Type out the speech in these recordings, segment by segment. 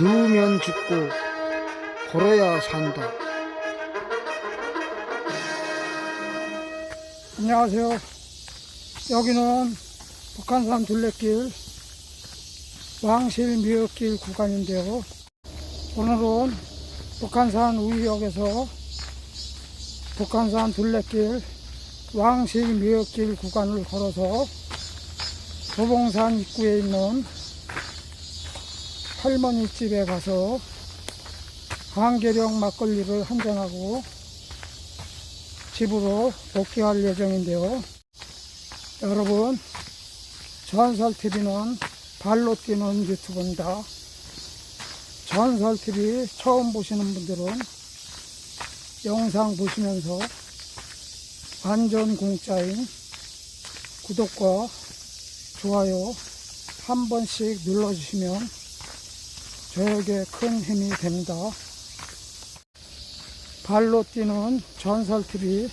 누우면 죽고 걸어야 산다. 안녕하세요. 여기는 북한산 둘레길 왕실 미역길 구간인데요. 오늘은 북한산 우이역에서 북한산 둘레길 왕실 미역길 구간을 걸어서 도봉산 입구에 있는 할머니 집에 가서 한계령 막걸리를 한잔하고 집으로 복귀할 예정인데요. 여러분, 전설TV는 발로 뛰는 유튜브입니다. 전설TV 처음 보시는 분들은 영상 보시면서 완전 공짜인 구독과 좋아요 한 번씩 눌러주시면 저에게 큰 힘이 됩니다. 발로 뛰는 전설TV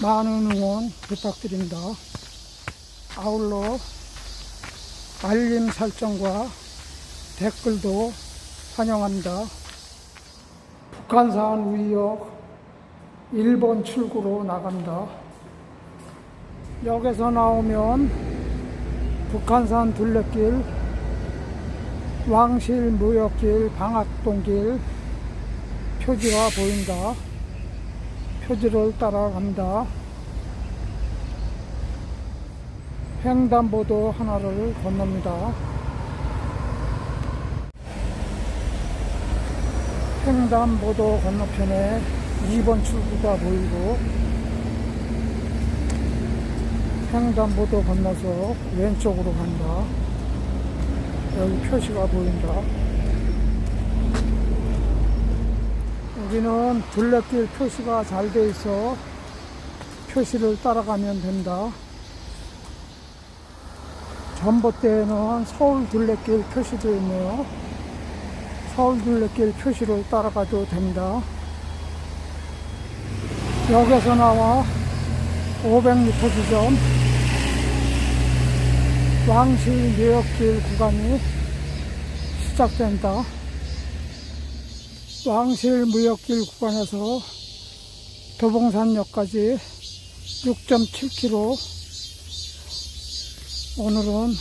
많은 응원 부탁드립니다. 아울러 알림 설정과 댓글도 환영합니다. 북한산 우이역 1번 출구로 나간다. 역에서 나오면 북한산 둘레길, 왕실 무역길, 방학동길 표지가 보인다. 표지를 따라갑니다. 횡단보도 하나를 건넙니다. 횡단보도 건너편에 2번 출구가 보이고 횡단보도 건너서 왼쪽으로 간다. 여기 표시가 보인다. 여기는 둘레길 표시가 잘 돼 있어 표시를 따라가면 된다. 전봇대에는 서울 둘레길 표시되어 있네요. 서울 둘레길 표시를 따라가도 됩니다. 역에서 나와 500m 지점 왕실 미역길 구간이 시작된다. 왕실 무역길 구간에서 도봉산역까지 6.7km 오늘은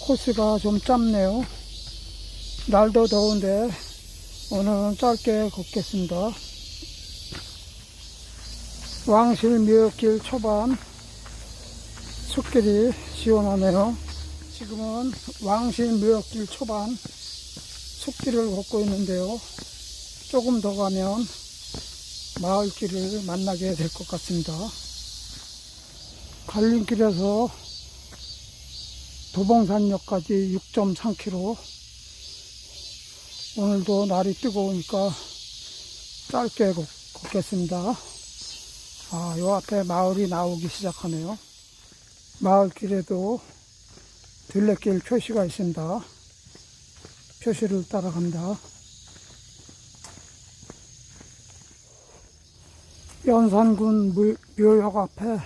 코스가 좀 짧네요. 날도 더운데 오늘은 짧게 걷겠습니다. 왕실 미역길 초반 숲길이 시원하네요. 지금은 왕실 미역길 초반 숲길을 걷고 있는데요. 조금 더 가면 마을길을 만나게 될 것 같습니다. 갈림길에서 도봉산역까지 6.3km. 오늘도 날이 뜨거우니까 짧게 걷- 걷겠습니다. 아, 요 앞에 마을이 나오기 시작하네요. 마을길에도 둘레길 표시가 있습니다. 표시를 따라간다. 연산군 무- 묘역 앞에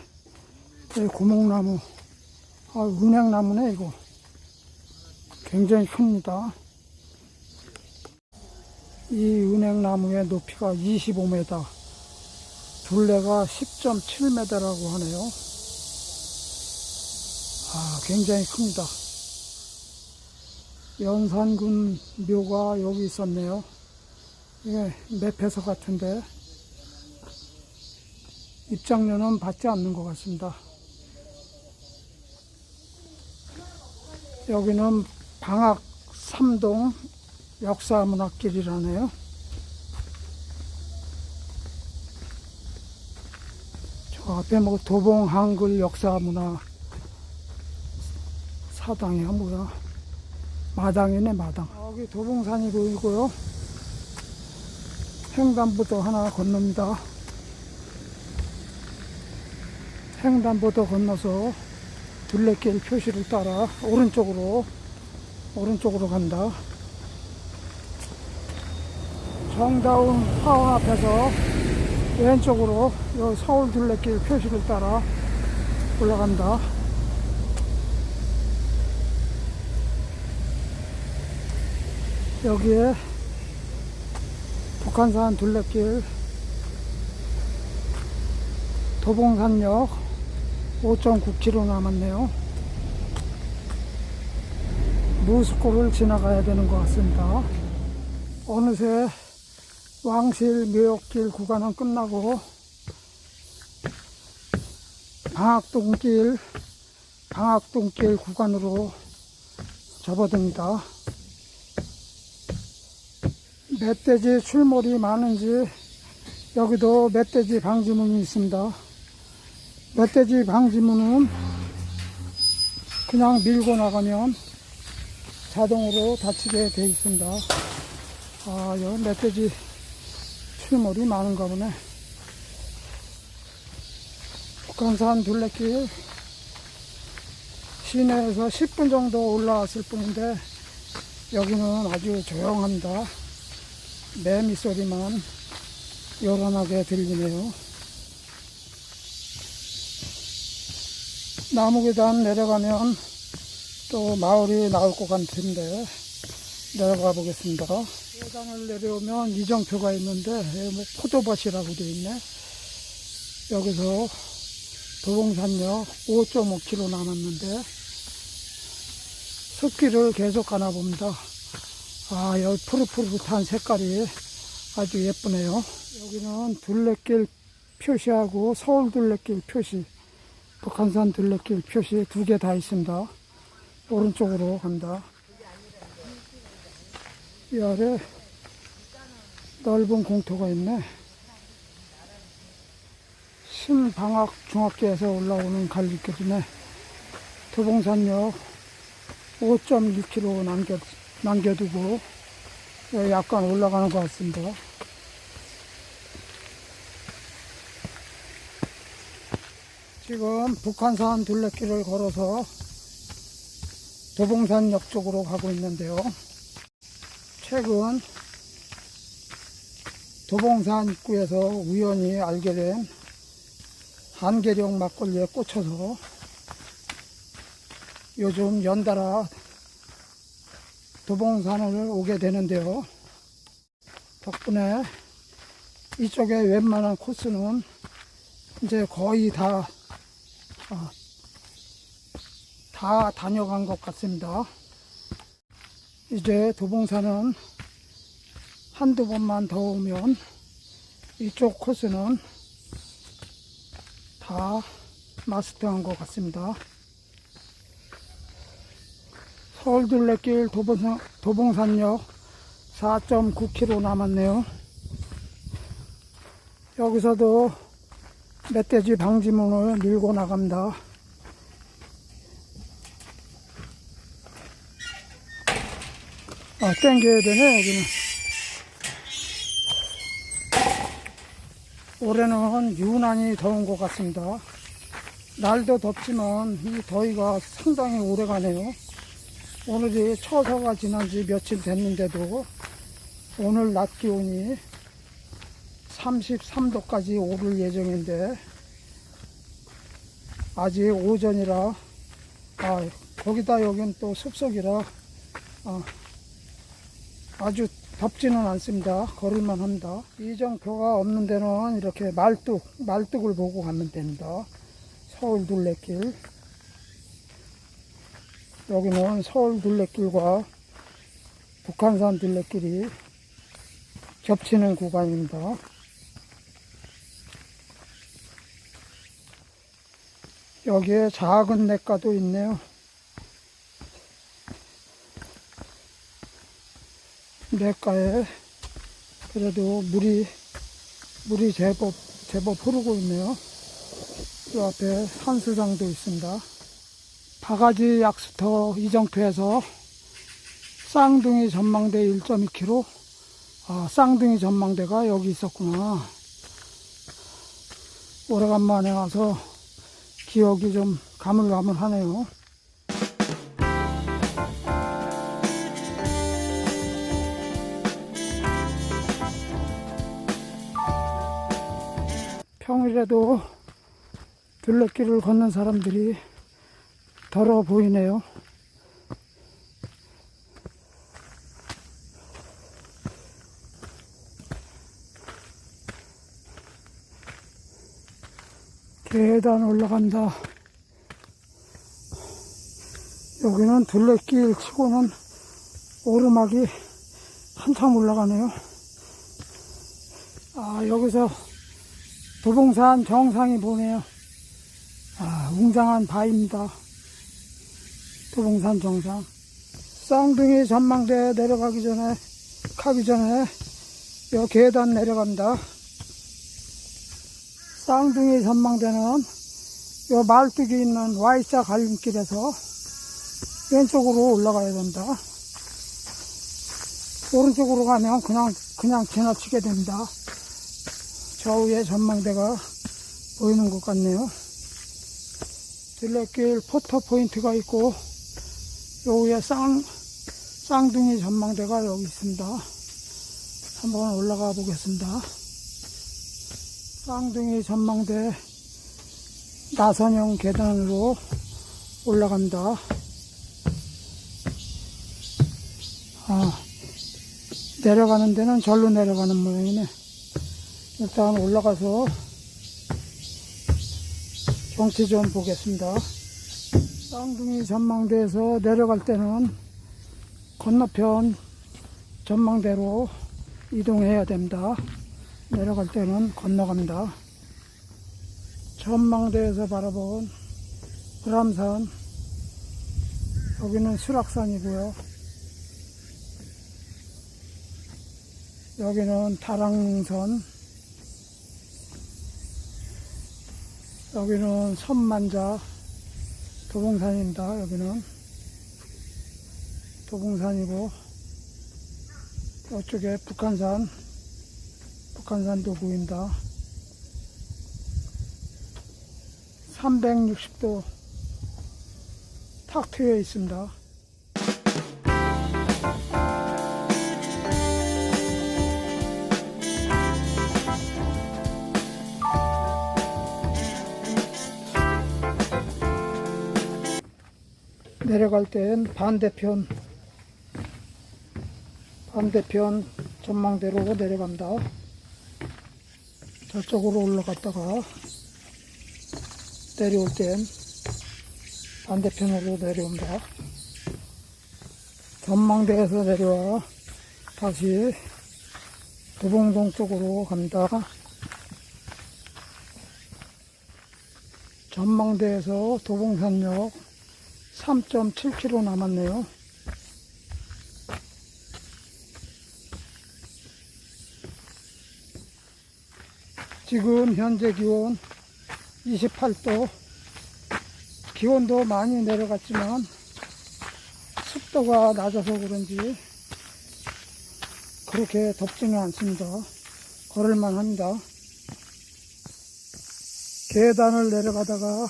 이 고목나무, 아, 은행나무네, 이거. 굉장히 큽니다. 이 은행나무의 높이가 25m, 둘레가 10.7m라고 하네요. 아, 굉장히 큽니다. 연산군 묘가 여기 있었네요. 이게 매패서 같은데 입장료는 받지 않는 것 같습니다. 여기는 방학 3동 역사문화길이라네요. 저 앞에 뭐 도봉 한글 역사문화 사당이야 뭐야. 마당이네 마당. 여기 도봉산이 보이고요. 횡단보도 하나 건넙니다. 횡단보도 건너서 둘레길 표시를 따라 오른쪽으로 오른쪽으로 간다. 정다운 화원 앞에서 왼쪽으로 요 서울 둘레길 표시를 따라 올라간다 여기에 북한산 둘레길 도봉산역 5.9km 남았네요. 무스코를 지나가야 되는 것 같습니다. 어느새 왕실 묘역길 구간은 끝나고 방학동길 방학동길 구간으로 접어듭니다. 멧돼지 출몰이 많은지 여기도 멧돼지 방지문이 있습니다. 멧돼지 방지문은 그냥 밀고 나가면 자동으로 닫히게 돼 있습니다. 아, 여기 멧돼지 출몰이 많은가 보네. 북한산 둘레길 시내에서 10분 정도 올라왔을 뿐인데 여기는 아주 조용합니다. 매미 소리만 요란하게 들리네요. 나무 계단 내려가면 또 마을이 나올 것 같은데 내려가 보겠습니다. 계단을 내려오면 이정표가 있는데 뭐 포도밭이라고 되어 있네. 여기서 도봉산역 5.5km 남았는데 숲길을 계속 가나 봅니다. 아, 여기 푸릇푸릇한 색깔이 아주 예쁘네요. 여기는 둘레길 표시하고 서울 둘레길 표시, 북한산 둘레길 표시 두 개 다 있습니다. 오른쪽으로 간다. 이 아래 넓은 공터가 있네. 신방학 중학교에서 올라오는 갈림길이네. 도봉산역 5.1km 남겨, 남겨두고 예, 약간 올라가는 것 같습니다. 지금 북한산 둘레길을 걸어서 도봉산역 쪽으로 가고 있는데요. 최근 도봉산 입구에서 우연히 알게 된 한계령 막걸리에 꽂혀서 요즘 연달아 도봉산을 오게 되는데요. 덕분에 이쪽에 웬만한 코스는 이제 거의 다, 아, 다 다녀간 것 같습니다. 이제 도봉산은 한두 번만 더 오면 이쪽 코스는 다 마스터한 것 같습니다. 서울둘레길 도봉산, 도봉산역 4.9km 남았네요. 여기서도 멧돼지 방지문을 밀고 나갑니다. 아, 땡겨야 되네, 여기는. 올해는 유난히 더운 것 같습니다. 날도 덥지만 이 더위가 상당히 오래 가네요. 오늘이 처서가 지난 지 며칠 됐는데도 오늘 낮 기온이 33도까지 오를 예정인데 아직 오전이라 아, 거기다 여긴 또 숲속이라 아, 아주 덥지는 않습니다. 걸을만 합니다. 이정표가 없는 데는 이렇게 말뚝, 말뚝을 보고 가면 됩니다. 서울 둘레길. 여기는 서울 둘레길과 북한산 둘레길이 겹치는 구간입니다. 여기에 작은 냇가도 있네요. 냇가에 그래도 물이 물이 제법 제법 흐르고 있네요. 이 앞에 산수장도 있습니다. 바가지 약수터 이정표에서 쌍둥이 전망대 1.2km. 아, 쌍둥이 전망대가 여기 있었구나. 오래간만에 와서 기억이 좀 가물가물하네요. 평일에도 둘레길을 걷는 사람들이 더러 보이네요. 계단 올라간다. 여기는 둘레길 치고는 오르막이 한참 올라가네요. 아, 여기서 도봉산 정상이 보네요. 아, 웅장한 바입니다. 도봉산 정상. 쌍둥이 전망대 내려가기 전에, 가기 전에, 요 계단 내려간다. 쌍둥이 전망대는 요 말뚝이 있는 Y자 갈림길에서 왼쪽으로 올라가야 된다. 오른쪽으로 가면 그냥, 그냥 지나치게 됩니다. 좌우에 전망대가 보이는 것 같네요. 둘레길 포터 포인트가 있고, 요 위에 쌍, 쌍둥이 전망대가 여기 있습니다. 한번 올라가 보겠습니다. 쌍둥이 전망대 나선형 계단으로 올라간다. 아, 내려가는 데는 절로 내려가는 모양이네. 일단 올라가서 경치 좀 보겠습니다. 쌍둥이 전망대에서 내려갈 때는 건너편 전망대로 이동해야 됩니다. 내려갈 때는 건너갑니다. 전망대에서 바라본 불암산 여기는 수락산이고요. 여기는 다랑선 여기는 선만자 도봉산입니다. 여기는 도봉산이고 이쪽에 북한산 북한산도 보인다. 360도 탁 트여 있습니다. 내려갈 땐 반대편 반대편 전망대로 내려간다. 저쪽으로 올라갔다가 내려올 땐 반대편으로 내려온다. 전망대에서 내려와 다시 도봉동 쪽으로 간다. 전망대에서 도봉산역 3.7km 남았네요. 지금 현재 기온 28도. 기온도 많이 내려갔지만 습도가 낮아서 그런지 그렇게 덥지는 않습니다. 걸을만 합니다. 계단을 내려가다가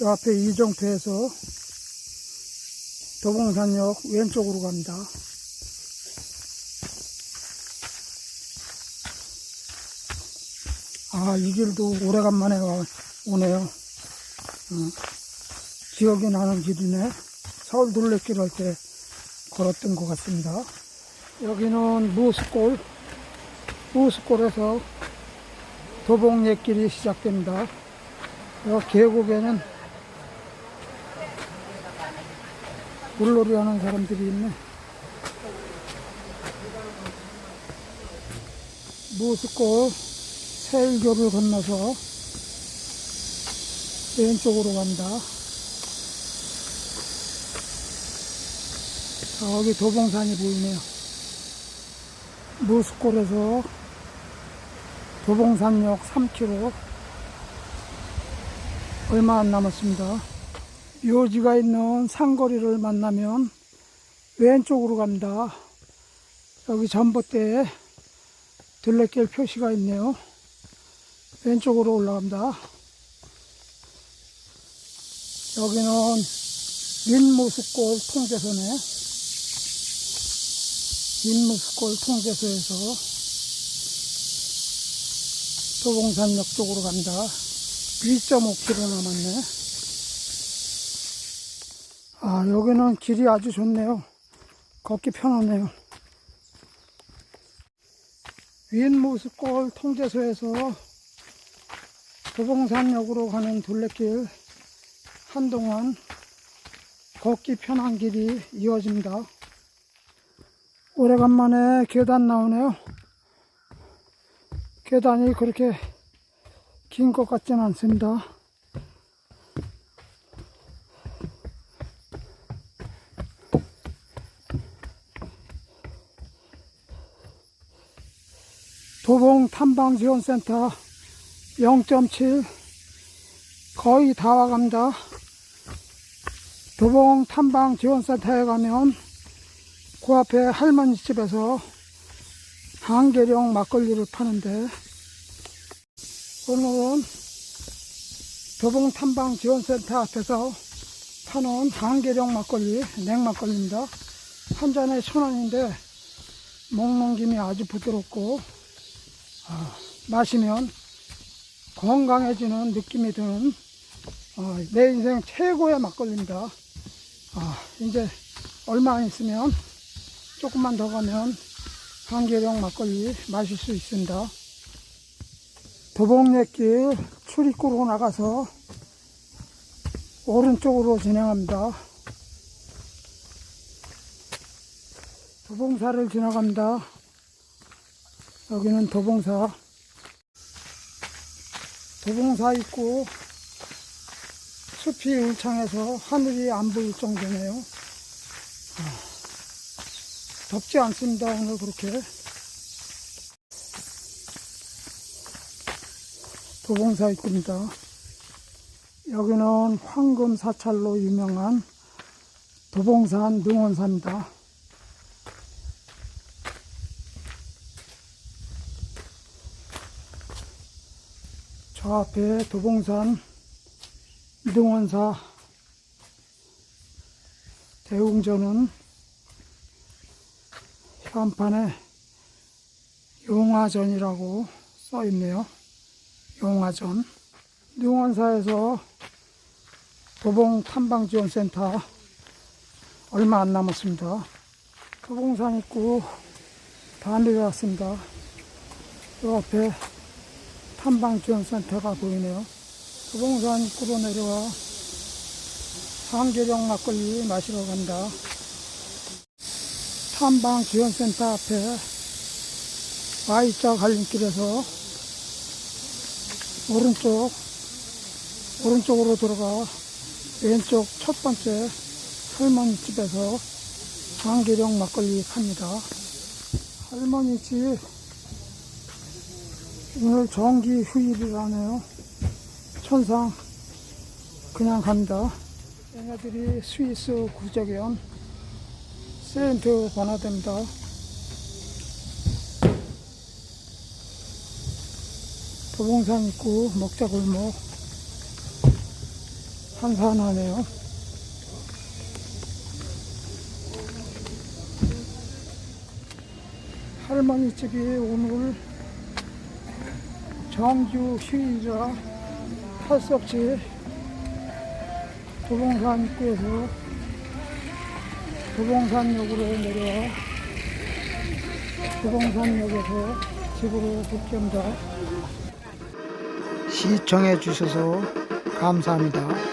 요 앞에 이정표에서 도봉산역 왼쪽으로 갑니다. 아, 이 길도 오래간만에 와- 오네요. 어, 기억이 나는 길이네. 서울 둘레길 할 때 걸었던 것 같습니다. 여기는 무스골, 무스골에서 도봉예길이 시작됩니다. 여 계곡에는 물놀이 하는 사람들이 있네. 무스골 세일교를 건너서 왼쪽으로 간다. 저기 도봉산이 보이네요. 무스골에서 도봉산역 3km 얼마 안 남았습니다. 묘지가 있는 산거리를 만나면 왼쪽으로 갑니다. 여기 전봇대에 둘레길 표시가 있네요. 왼쪽으로 올라갑니다. 여기는 민무수골 통제소네. 민무수골 통제소에서 도봉산역 쪽으로 간다. 2.5km 남았네. 아, 여기는 길이 아주 좋네요. 걷기 편하네요. 윈무스골 통제소에서 도봉산역으로 가는 둘레길 한동안 걷기 편한 길이 이어집니다. 오래간만에 계단 나오네요. 계단이 그렇게 긴 것 같지는 않습니다. 도봉 탐방지원센터 0.7 거의 다 와갑니다. 도봉 탐방지원센터에 가면 그 앞에 할머니 집에서 한계령 막걸리를 파는데 오늘은 도봉 탐방지원센터 앞에서 파는 한계령 막걸리 냉막걸리입니다. 한 잔에 천 원인데 먹는 김이 아주 부드럽고 아, 마시면 건강해지는 느낌이 드는 어, 내 인생 최고의 막걸리입니다. 아, 이제 얼마 안 있으면 조금만 더 가면 한계령 막걸리 마실 수 있습니다. 도봉역길 출입구로 나가서 오른쪽으로 진행합니다. 도봉사를 지나갑니다. 여기는 도봉사. 도봉사 있고 숲이 울창해서 하늘이 안 보일 정도네요. 아, 덥지 않습니다. 오늘 그렇게. 도봉사 입구입니다. 여기는 황금 사찰로 유명한 도봉산 능원사입니다. 앞에 도봉산 이동원사 대웅전은 현판에 용화전이라고 써 있네요. 용화전. 능원사에서 도봉 탐방지원센터 얼마 안 남았습니다. 도봉산 입구 다 내려왔습니다. 요 앞에 탐방지원센터가 보이네요. 도봉산 입구로 내려와 한계령 막걸리 마시러 간다. 탐방지원센터 앞에 Y자 갈림길에서 오른쪽, 오른쪽으로 들어가 왼쪽 첫 번째 할머니 집에서 한계령 막걸리 팝니다. 할머니 집 오늘 정기 휴일이 라네요. 천상 그냥 갑니다. 얘네들이 스위스 국적이온 세인트 버나드입니다. 도봉산 있고 먹자골목 한산하네요. 할머니 집이 오늘 정규 휴일이라 할수 없이 도봉산 입구에서 도봉산역으로 내려와 도봉산역에서 집으로 복귀합니다. 시청해 주셔서 감사합니다.